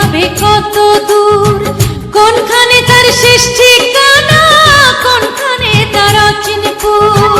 যেতে হবে কত দূর? কোনখানে তার শেষ ঠিকানা? কোনখানে তার অচিনপুর?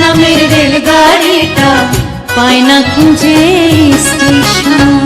పైన కుంజే స్టేషన్